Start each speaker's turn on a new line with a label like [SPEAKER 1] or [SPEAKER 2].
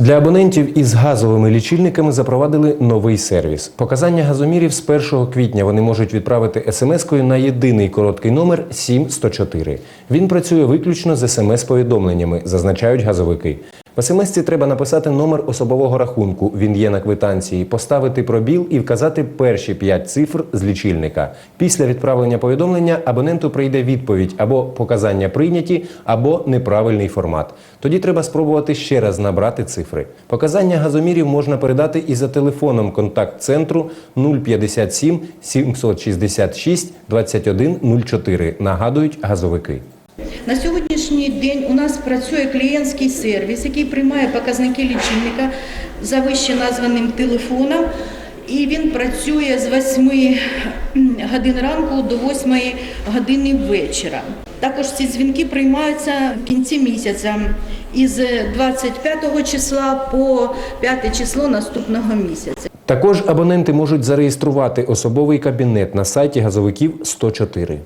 [SPEAKER 1] Для абонентів із газовими лічильниками запровадили новий сервіс. Показання газомірів з 1 квітня вони можуть відправити смс-кою на єдиний короткий номер 7104. Він працює виключно з смс-повідомленнями, зазначають газовики. В смс-ці треба написати номер особового рахунку. Він є на квитанції, поставити пробіл і вказати перші п'ять цифр з лічильника. Після відправлення повідомлення абоненту прийде відповідь або показання прийняті, або неправильний формат. Тоді треба спробувати ще раз набрати цифри. Показання газомірів можна передати і за телефоном контакт-центру 057 766 2104. Нагадують газовики.
[SPEAKER 2] На сьогоднішній день у нас працює клієнтський сервіс, який приймає показники лічильника за вище названим телефоном. І він працює з 8 годин ранку до 8 години вечора. Також ці дзвінки приймаються в кінці місяця із 25 числа по 5 число наступного місяця.
[SPEAKER 1] Також абоненти можуть зареєструвати особовий кабінет на сайті газовиків 104.